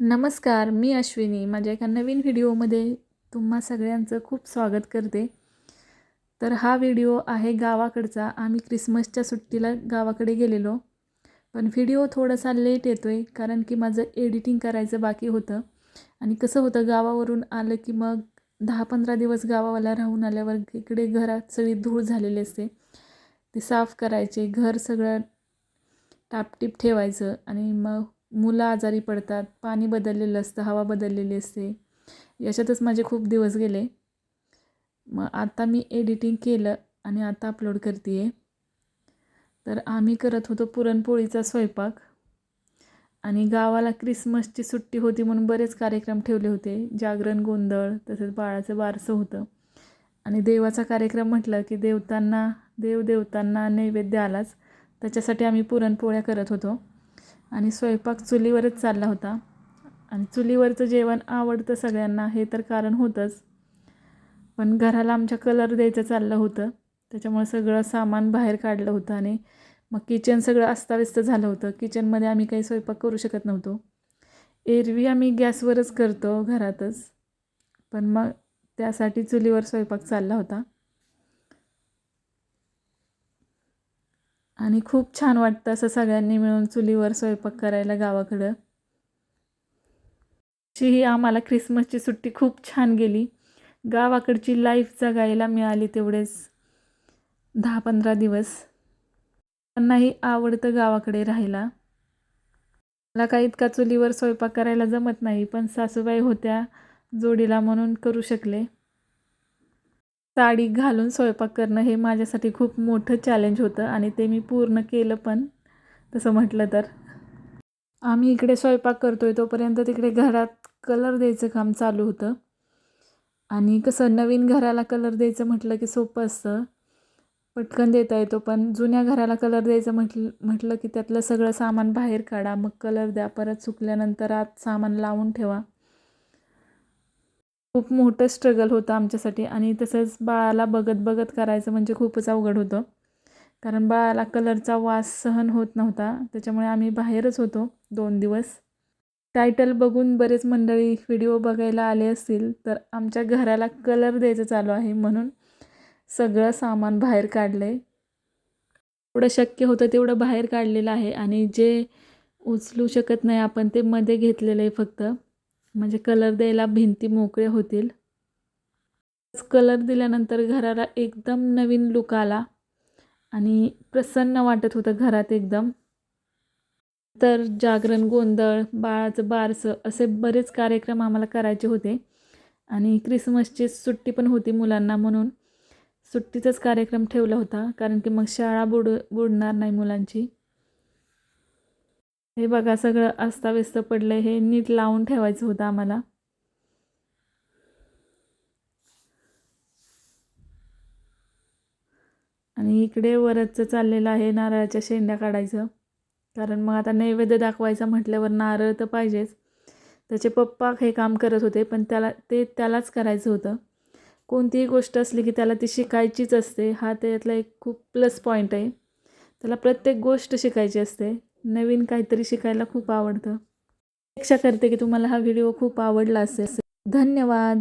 नमस्कार मी अश्विनी. माझ्या एका नवीन व्हिडिओमध्ये तुम्हा सगळ्यांचं खूप स्वागत करते. तर हा व्हिडिओ आहे गावाकडचा. आम्ही क्रिसमसच्या सुट्टीला गावाकडे गेलेलो. पण व्हिडिओ थोडासा लेट येतो आहे कारण की माझं एडिटिंग करायचं बाकी होतं. आणि कसं होतं गावावरून आलं की मग दहा पंधरा दिवस गावाला राहून आल्यावर इकडे घरात सगळी धूळ झालेली असते. ते साफ करायचे घर सगळं टापटीप ठेवायचं आणि मग मुलं आजारी पडतात पाणी बदललेलं असतं हवा बदललेली असते. याच्यातच माझे खूप दिवस गेले. मग आता मी एडिटिंग केलं आणि आता अपलोड करते आहे तर आम्ही करत होतो पुरणपोळीचा स्वयंपाक. आणि गावाला क्रिसमसची सुट्टी होती म्हणून बरेच कार्यक्रम ठेवले होते. जागरण गोंधळ तसेच बाळाचं बारसं होतं. आणि देवाचा कार्यक्रम म्हटलं की देवतांना देव देवतांना नैवेद्य आलाच. त्याच्यासाठी आम्ही पुरणपोळ्या करत होतो. आणि स्वयंपाक चुलीवरच चालला होता. आणि चुलीवरचं जेवण आवडतं सगळ्यांना हे तर कारण होतंच. पण घराला आमच्या कलर द्यायचं चाललं होतं. त्याच्यामुळे सगळं सामान बाहेर काढलं होतं आणि मग किचन सगळं अस्ताव्यस्त झालं होतं. किचनमध्ये आम्ही काही स्वयंपाक करू शकत नव्हतो. एरवी आम्ही गॅसवरच करतो घरातच. पण मग त्यासाठी चुलीवर स्वयंपाक चालला होता. आणि खूप छान वाटतं असं सगळ्यांनी मिळून चुलीवर स्वयंपाक करायला गावाकडं. ही आम्हाला ख्रिसमसची सुट्टी खूप छान गेली. गावाकडची लाईफ जगायला मिळाली तेवढेच. दहा पंधरा दिवस. त्यांनाही आवडतं गावाकडे राहायला. मला काही इतका चुलीवर स्वयंपाक करायला जमत नाही पण सासूबाई होत्या जोडीला म्हणून करू शकले. साडी घालून स्वयंपाक करणं हे माझ्यासाठी खूप मोठं चॅलेंज होतं आणि ते मी पूर्ण केलं पण तसं म्हटलं तर. आम्ही इकडे स्वयंपाक करतो आहे तोपर्यंत तिकडे घरात कलर द्यायचं काम चालू होतं. आणि कसं नवीन घराला कलर द्यायचं म्हटलं की सोपं असतं. पटकन देता येतो पण जुन्या घराला कलर द्यायचं म्हटलं म्हटलं की त्यातलं सगळं सामान बाहेर काढा मग कलर द्या परत सुकल्यानंतर आत सामान लावून ठेवा. खूप मोठं स्ट्रगल होतं आमच्यासाठी. आणि तसंच बाळाला बघत बघत करायचं म्हणजे खूपच अवघड होतं. कारण बाळाला कलरचा वास सहन होत नव्हता. त्याच्यामुळे आम्ही बाहेरच होतो दोन दिवस. टायटल बघून बरेच मंडळी व्हिडिओ बघायला आले असतील तर आमच्या घराला कलर द्यायचं चालू आहे म्हणून सगळं सामान बाहेर काढलं आहे एवढं शक्य होतं तेवढं बाहेर काढलेलं आहे. आणि जे उचलू शकत नाही आपण ते मध्ये घेतलेलं आहे फक्त. म्हणजे कलर द्यायला भिंती मोकळ्या होतील. कलर दिल्यानंतर घराला एकदम नवीन लुक आला आणि प्रसन्न वाटत होतं घरात एकदम. तर जागरण गोंधळ बाळाचं बारसं असे बरेच कार्यक्रम आम्हाला करायचे होते. आणि क्रिसमसची सुट्टी पण होती मुलांना म्हणून. सुट्टीचाच कार्यक्रम ठेवला होता कारण की मग शाळा बुड बुडणार नाही मुलांची. हे बघा सगळं अस्ताव्यस्त पडलं हे नीट लावून ठेवायचं होतं आम्हाला. आणि इकडे वरचं चाललेलं आहे नारळाच्या शेंड्या काढायचं. कारण मग आता नैवेद्य दाखवायचं म्हटल्यावर नारळ तर पाहिजेच. त्याचे पप्पा हे काम करत होते पण त्याला ते त्यालाच करायचं होतं. कोणतीही गोष्ट असली की त्याला ती शिकायचीच असते. हा त्यातला एक खूप प्लस पॉईंट आहे. त्याला प्रत्येक गोष्ट शिकायची असते. नवीन काहीतरी शिकायला खूप आवडतं. अपेक्षा करते की तुम्हाला हा व्हिडिओ खूप आवडला असेल. धन्यवाद.